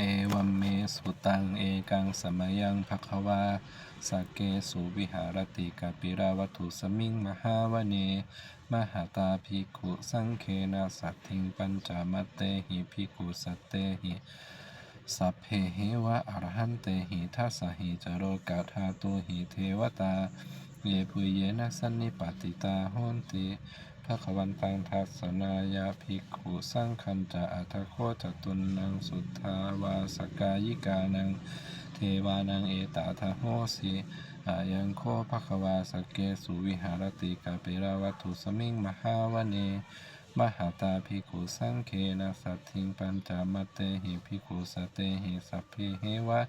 เอวัมเมสุตังเอกังสมยังภควาสเกสุวิหารติกาปิราวัตุสมิงมหาวเน มหาตาภิกขุสังเคนะสัตถิงปัญจมัตเตหิภิกขุสัตเตหิสัพเพเหวะอรหันเตหิทัสหิจโรกาธาตุหิเทวตา เยปุเยนะสันนิปติตาโหนติ ภะควันตังทัสนายาภิกขุสังคันจะอัตโคจตุนนังสุทธาวาสกายิกานังเทวานังเอตาทะโหสิอายังโคภคะวาสเกสุวิหารติกาเปราวัตถุสมิงมหาวเน มหาตาภิกขุสังเคนะสัตถิงปัญจมัตเตหิภิกขุสเตหิสัพเพเหวะ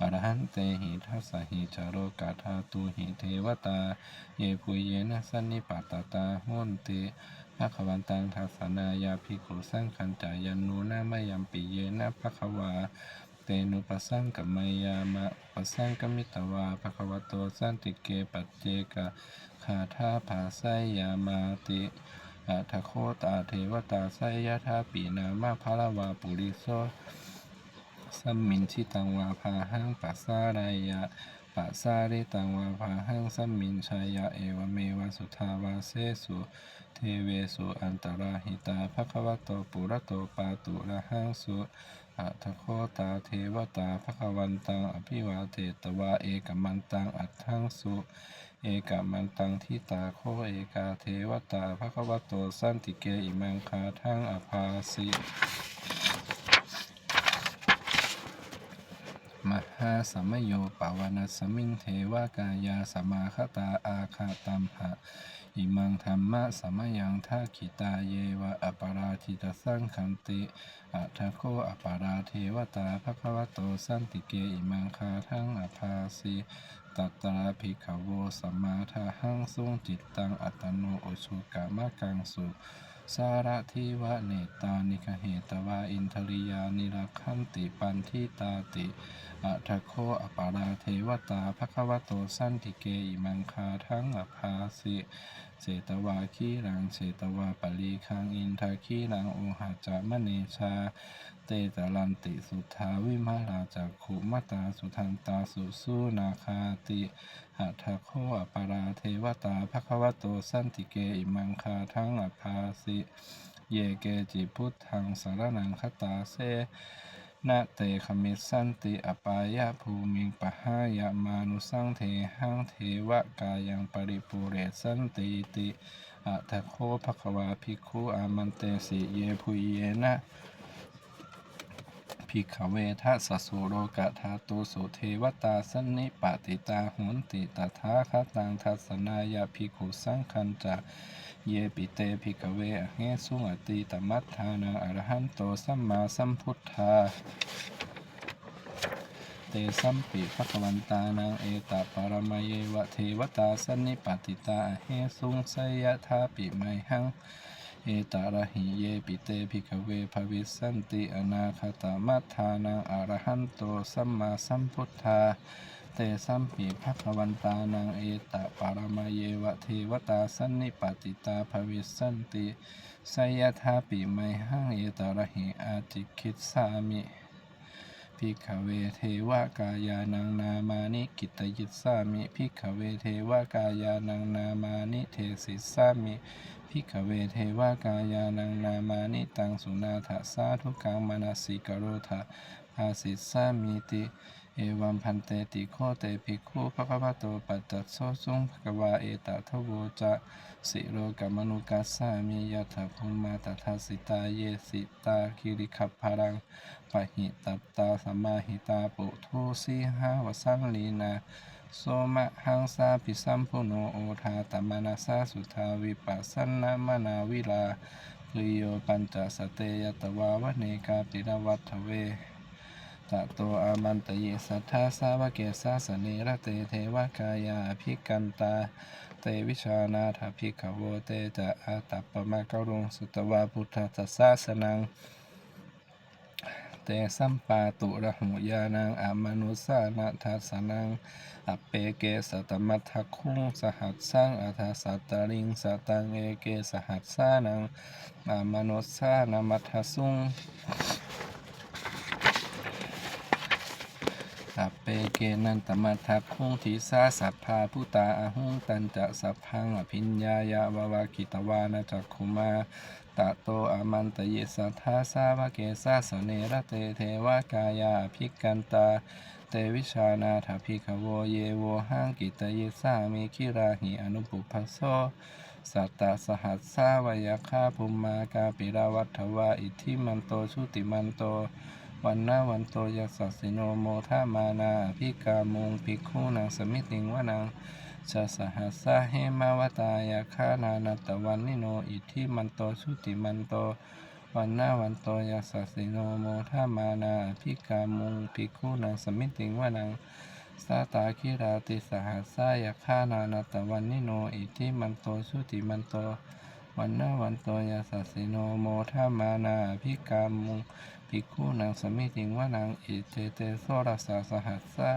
อรหันเตหิทัสสหิจาโรกาธาตุหิเทวตา เยปุเยนะสันนิปาตตาโหนติภะควันตังทัสนายาภิกขุสังขันจายันูนามยัมปิเยนะภะควาเตนุปสังกัมมยามะปะสังกมิตวาภะควโตสันติเกปัจเจกะขาธาภาไสยามาติ อัทโคตาเทวตาไสยธาปีนามาภาลวาปุริโสสัมมินชิตังวาภาหังปัสสารายะปัสสาริตังวาภาหังสัมมินชายะเอวเมวสุทาวาเสสุเทเวสุอันตราหิตาภะควะโตปุระโตปาตุระหังสุอัทโคตาเทวตาภควันตังอภิวาเทตวาเอกมันตังอัตถังสุ เอกมันตังทิตาโคเอกาเทวตาพระควโตสันติเกอิมังคาทั้งอภาสิมหาสมโยปาวนาสมิงเทวากายาสมาคตาอาคาตัมหะ อิมังธรรมะสมยังทาคิตาเยวะอปาราทิตสังคันติอัทโคอปาราเทวตาภควโตสันติเกอิมังคาทั้งอภาสิตัตตราภิกขโวสัมมาทาหังทรงจิตตังอัตโนโอชุกามะกังสุสาระทิวะเนตานิคเหตวาอินทริยานิรักขันติปันทิตาติ อัทโคอปาราเทวตาภควโตสันติเกอิมังคาทั้งอภาสิเจตวาคีรังเจตวาปลีคังอินทาคีรังโอหะจามเนชา เตตะลันติสุทาวิมาลาจักขุมตาสุทันตาสุสุนาคาติหัทโคอปาราเทวตาภควโตสันติเกอิมังคาทั้งอภาสิ เยเกจิพุทธังสารนังคตาเส นาเตขมิสันติอปายะภูมิงปะหายะมานุสังเทหังเทวะกายังปริปุเรสันติติอัทโคภควาภิกขุอามันเตสิเยพุเยนะภิกขเวทัสสสุโรกะธาตุสุเทวตาสันนิปติตาหุนติตถาคตังทัสนายะภิกขุสังคันจะ เยปิเตภิกเวอเหสุอติตมัฏฐานังอรหันโตสัมมาสัมพุทธา เตสัมปิภควันตานังเอตปารมเยวะเทวตาสันนิปติตาเหสุงสยทาปิไมหัง เอตาระหิเยปิเตภิกเวภวิสันติอนาคตมัฏฐานังอรหันโตสัมมาสัมพุทธา เตสัมปิภควันตานังเอตปารมเยวะเทวตาสันนิปติตาภวิสันติสยทาปิไมหังเอตระหิอาจิคิดสามิพิกเวเทวกายานังนามานิกิตยิสสามิพิกเวเทวกายานังนามานิเทสิสามิพิกเวเทวกายานังนามานิตังสุนาถสาธุกังมนาสิกโรธาภาสิสามิติ เอวัมพันเตติโคเตภิกขุภควโตปัจจัสโสสุงภควาเอตทโวจะสิโรกัมมนุกัสสามิยะถาภูมาตถาสิตาเยสิตาคิริขับพารังปะหิตัตตาสัมมาหิตาปุทุสีหาวสังลีนาโสมะหังสาปิสัมพุโนโอทาตมานาสาสุทาวิปัสสนามนาวิลาปริโยปัญจสเตยตวาวเนกาปิรวัตเว ตะโตอามันตเยสัทธาสาวเกสาสเนระเตเทวกายาภิกันตา เตวิชานาถาภิกขโวเตจะอาตัปปมะกรุงสุตวาพุทธสัสสาสนังเตสัมปาตุระหุยานังอามนุสานาทัสนังอเปเกสตมัทคุงสหัสสังอัทสัตตริงสตังเอเกสหัสสานังอามนุสานามัทธสุง ตัเปเกนันตมัทธคุงทิสาสัพพาพุตาอาหุงตันจะสัพพังอภิญญายาวาวากิตวานาจักขุมาตะโตอามันตเยสัทธาสาวะเกสาสเนระเตเทวากายาภิกันตา เตวิชานาถาภิกขโวเยโวหังกิตเยสามิคิราหิอนุปุพัสโสสัตตสหัสสาวยาคาภุมมากาปิราวัฏวาอิทธิมันโตชุติมันโต วันนาวันโตยัสสสิโนโมทามานาพิกามุงภิกขุนางสมิติงวนังชาสหัสสะเหมาวตายาคานานตตวันนิโนอิทธิมันโตชุติมันโตวันนาวันโตยัสสสิโนโมทามานาพิกามุงภิกขุนางสมิติงวนังสาตาคิราติสหัสสายาคานานาตวันนิโนอิทิมันโตสุติมันโตวันนาวันโตยาสัสสิโนโมทามานาภิกามุง ภิกขุนางสมิติงวานังอิเตเตโสรัสสาสหัสสา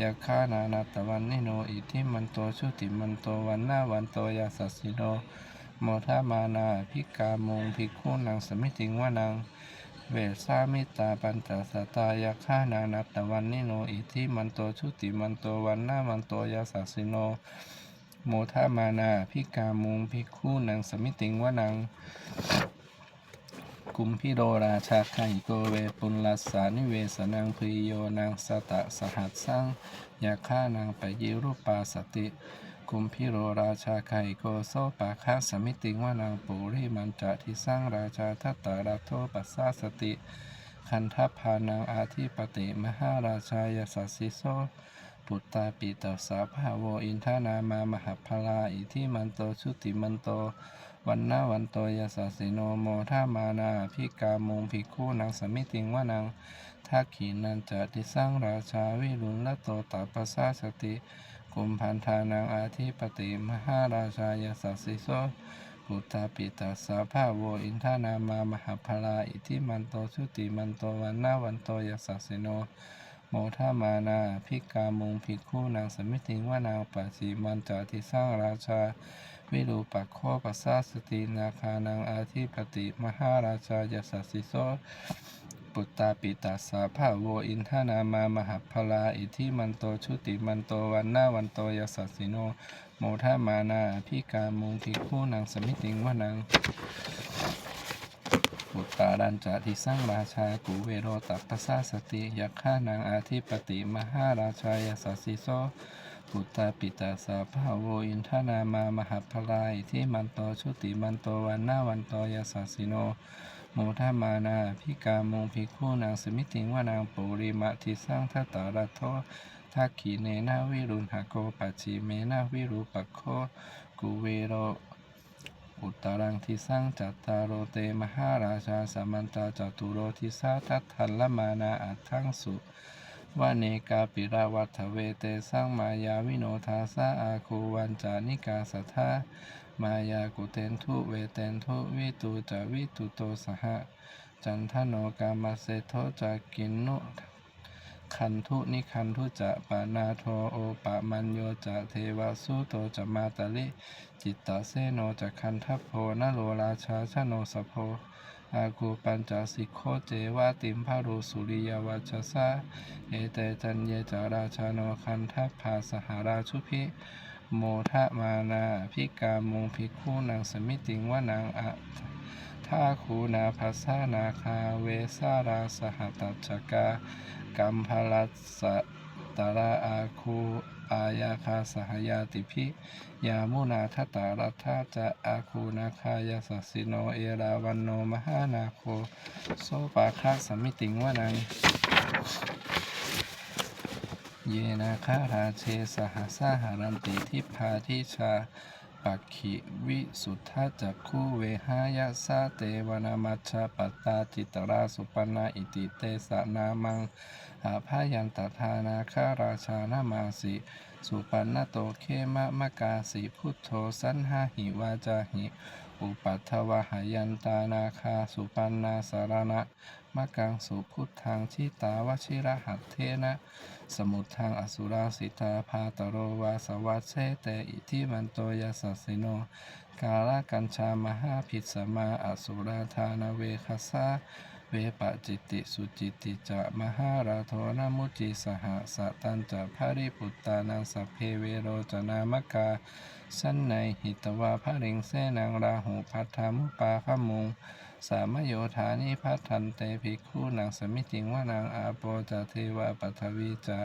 ยาคานานาตวันนิโนอิทิมันโตสุติมันโตวันนาวันโตยาสัสสิโนโมทามานาภิกามงภิกขุนางสมิติงวานังเวสามิตาปัญจสตายาคานานัตตวันนิโนอิทิมันโตชุติมันโตวันนามันโตยาสัสสิโนโมทามานาพิกามุงพิกคู่นางสมิติงวนัง กุมพิโรราชาไคโกเวปุลลัสสานิเวสนังพริโยนางสตะสหัสสังยาฆ่านางปยิรูปาสติกุมพิโรราชาไคโกโซปาคาสมิติงวนังปุริมันจะทิสร้างราชาทัตตาราโทปัสสาสติ คันทัพพานังอาทิปติมหาราชายสัสสิโซปุตตาปิตาสาภาโวอินทานามามหาพลาอิทิมันโตชุติมันโต วันนาวันโตยาสสสิโนโมทามานาพิกามุงภิกขุนางสมิติงวานังทักขีนันจะทิสร้างราชาวิรุณละโตตาปสาสติกุมพันธานังอาทิปติมหาราชายสัสสิโสปุตตาปิตาสาภาโวอินทานามามหาพลาอิทิมันโตชุติมันโตวันนาวันโตยาสสสิโนโมทามานาพิกามุงภิกขุนางสมิติงว่านางปัจฉิมันจาทิสร้างราชา วิรูปักโคปัสสาสตินาคานังอาทิปติมหาราชายสัสสิโสปุตตาปิตาสาภาโวอินทานามามหพลาอิทิมันโตชุติมันโตวันนาวันโตยสัสสิโนโมทามานาพิกามุงภิกขุนางสมิติงว่านางปุตตาดันจะทิสร้างราชากุเวโรตัปปสาสติยักฆานางอาทิปติมหาราชายสัสสิโส ปุตตาปิตาสาภาโวอินทานามามหาพลายที่มันโตชุติมันโตวันนาวันโตยสัสสิโนโมทามานาพิกามงภิกขุนางสมิติงว่านางปุริมะทิสร้างทัตตารัตโททักขีเนนาวิรุณหโกปัจฉิเมนาวิรูปโคกุเวโรอุตตรังทิสังจัตตารโรเตมหาราชาสามันตาจตุโรทิสาทัตทัลละมานาอัตถังสุ วเนกาปิราวัฏเวเตสร้างมายาวิโนทาสาอาคูวันจานิกาสัทธามายากุเตนทุเวเตนทุวิตูจาวิตุโตสหะ จันทโนกามาเซโทจากินนุ คันทุนิคันทุจะปานาโทโอปะมัญโยจะเทวสุโตจะมาตะลิ จิตตเสโนจักขันทัพโพนโรราชาชโนสโพอากูปัญจสิกโคเจวาติมพารุสุริยวัชสะเอเตจันเยจาราชาโนคันทัพพาสหาราชุพิโมทะมานาพิกามุงภิกขุนางสมิติงว่านางอะ ท่าคูนาภัสสานาคาเวสาราสหตัจกากัมพลัสสตระอาคูอายาคาสหยาติพิยามุนาทตารัทาจะอาคูนาคายาสัสสิโนเอราวันโนมหานาโคโซปาคาสมิติงวนังเยนาคาราเชสหสาหารันติทิพาทิชา ปักขิวิสุทธาจักคูเวหายาสาเตวนามัชฌปตาจิตราสุปนาอิติเตสะนามังอาพายันตทานาคาราชานามาสิ สุปันนโตเคมะมะกาสิพุทโธสันหาหิวาจาหิ อุปัฏฐวหายันตานาคาสุปันนาสารณะมะกังสุพุทธังชิตาวชิระหัตเทนะ สมุทธังอสุราสิตาพาตโรวาสวัสเชเตอิทิมันโตยาสัสสิโน กาลกัญชามหาพิสมาอสุราธานเวคสา เวปะจิติสุจิติจะมหาราโทนมุจิสหสตันจะภริปุตตานังสัพเพเวโรจนามกาสันในหิตวาภริงเสนังราหูพัทธามุปาขมุง สามโยธานิพัทธันเตภิกขุนางสมิติงวานางอาโปจะเทวาปัทวีจะ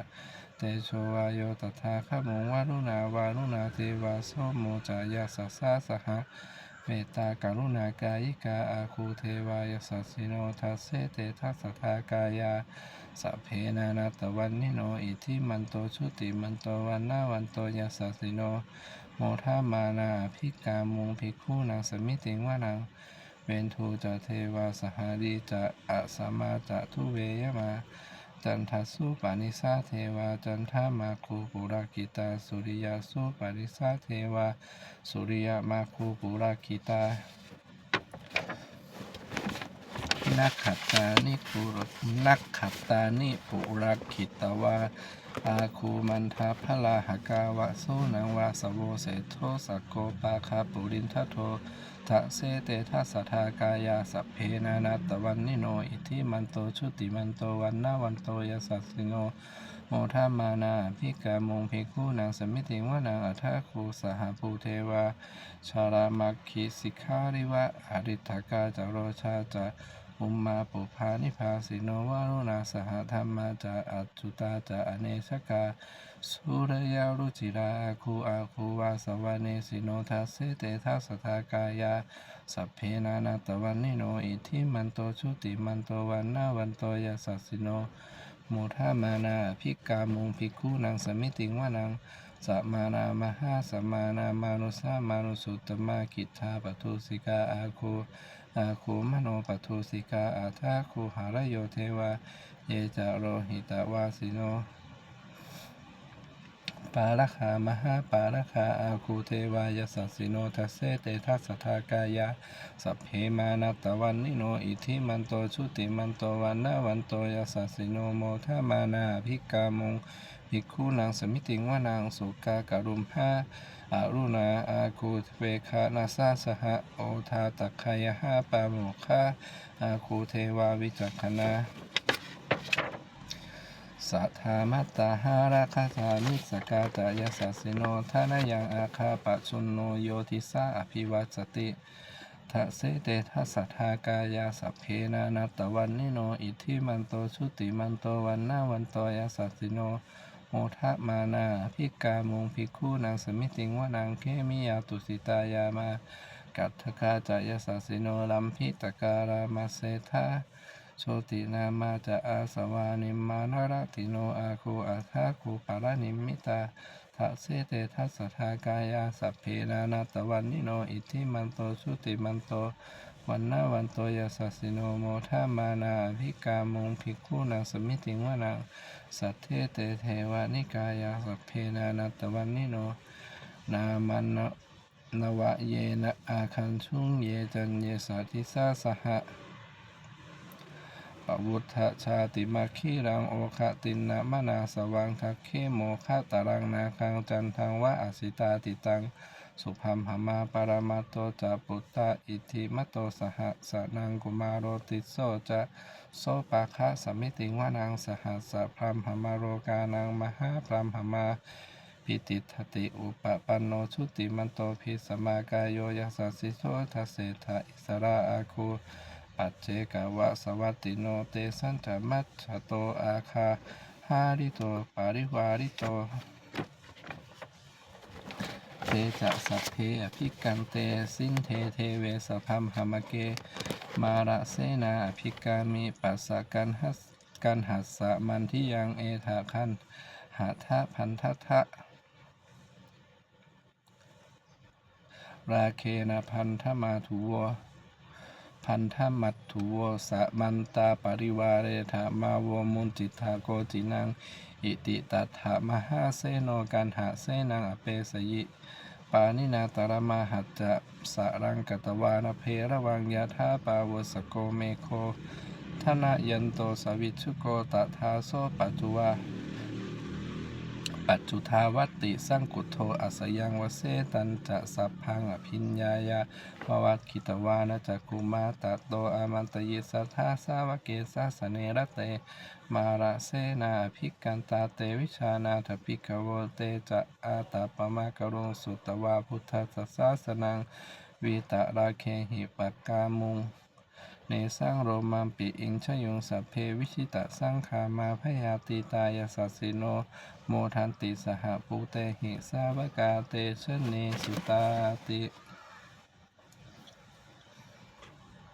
เตโชวายโยตถาคมุงวารุณาวารุณาเทวาโสโมจายาสัสสะสหะ เมตตากรุณากายิกาอาคูเทวายสัสสิโนทัสเสเตทัสสทากายาสัพเพนานาตวันนิโนอิทิมันโตชุติมันโตวันนาวันโตยาสัสสิโน โมทามานาภิกามุงภิกขุนางสมิติงวานังเวนทูจะเทวาสหาดีจะอะสมมาจะทุเวยมา จันทสุปานิสาเทวา จันทามาคูปุรากิตา สุริยาสุปานิสาเทวา สุริยมาคูปุรากิตานักขัตตานิปุรนักขัตตานิปุรากิตวา อาคูมันทาพลาหกาวะโซนังวาสโวเสโทสกโกปาคาปุรินทโททะเสเตทัสทากายาสัพเพนานาตวันนิโน อิทิมันโตชุติมันโตวันนาวันโตยสัสสิโน โมทามานาพิกามงภิกขุนางสมิติงวานางอัฏฐคูสหภูเทวา ชารามัคคิสิกขาริวะอริทกาจโรชาจะ อุมมาปุพานิพาสิโนวารุณาสหธรรมาจะอัจจุตาจะอเนชกาสุรยารุจิราอาคูอาคูวาสวาเนสิโนทัสเสเตทัสทากายาสัพเพนานาตวันนิโนอิทิมันโตชุติมันโตวันนาวันโตยาสัสสิโนโมทามานาภิกามุงภิกขุนางสมิติงวานังสัมมานามหาสัมมานามานุสามานุสุตตมากิทธาปทุสิกาอาคู อาคูมโนปทุสิกาอาทาคูหารโยเทวา เยจะโรหิตวาสิโน ปาลคามหาปาลคาอาคูเทวายสัสสิโนทัสเสเตทัสสทากายาสัพเพมานาตวันนิโนอิทิมันโตชุติมันโตวันนาวันโตยสัสสิโนโมทามานาภิกามงภิกขุนางสมิติงวานางสุกาการุมหาอารุณาอาคูเวคานาซาสหะโอทาตคายหาปาโมคาอาคูเทวาวิจักขณา สัทธามัตตาหาราคาธามิสกาตายาสัสสิโนทานายังอาคาปะชุนโนโยทิสาอภิวัสติทะเสเตทัสสทธากายาสัพเพนานาตวันนิโนอิทิมันโตชุติมันโตวันนาวันโตยาสัสสิโนโมทะมานาภิกามุงภิกขุนางสมิติงวานางเคมิยาตุสิตายามากัตถกาจายสัสสิโนลัมพิตการามาเสทา โชตินามาจะอาสวานิมานรติโนอาคูอาทาคูปารานิมิตาทะเสเตทัสสทากายาสัพเพนานาตวันนิโนอิทิมันโตชุติมันโตวันนาวันโตยาสัสิโนโมทามานาภิกามงภิกขุนางสมิติงวนางสัทเทเตเทวานิกายาสัพเพนานาตวันนิโน นามันนวะเยนะอาคันชุงเยจันเยสัทธิสาสหะ วุฒชาติมาคีรังโอคตินนามนาสวังทักเคโมคะตารังนาคังจันทังวะอสิตาติตัง สุพัมหมาปารมาโตจะปุตตะอิทิมโตสหสนังกุมารโรติโสจะโสปาคะสมิติงวานังสหัสพรัมหมาโรกานังมหาพรัมหมาปิติทติอุปปันโนชุติมันโตภิสมากายโยยัสสสิโสทัสเสทะอิสระอาคู ปัจเจกวะสวัตติโนเตสันจมัจฉโตอาคาหาริโตปาริวาริโตเตจะสัพเพอภิกันเตสินเทเทเวสพัมหมเก มาระเสนาอภิกามิปัสสะกันหัสกันหัสสะมันที่ยังเอถาคันหาทะพันทะทะราเคนะพันธมาถุว พันธมัตถุโวสะมันตาปริวาเรธามาวมุนจิตาโกจินัง อิติตัถามหาเสโนกันหาเสนังอเปสยิปานินาตรมาหัจจะสะรังกตวานเพระวังยาธาปาวสโกเมโคทนะยันโตสวิชุโกตถาโซปัจจุวา ปัจจุทาวัติสังกุโทอัสยังวเสตันจะสัพพังอภิญญายาภวัตคิตวานจักกุมาตะโตอามันตยิสัทธาสาวเกสาสเนรเต มาระเสนาภิกันตาเตวิชานาถภิกขโวเตจะอาตาปมากรุงสุตวาพุทธสสาสนังวีตะราเคหิปกกามุง เนสังโรมัมปิอิงชยุงสัพเพวิชิตะสร้างขามาพยาตีตายาสัสสิโน โมทันติสหปูเตหิสาวกาเตชะเนสุตาติ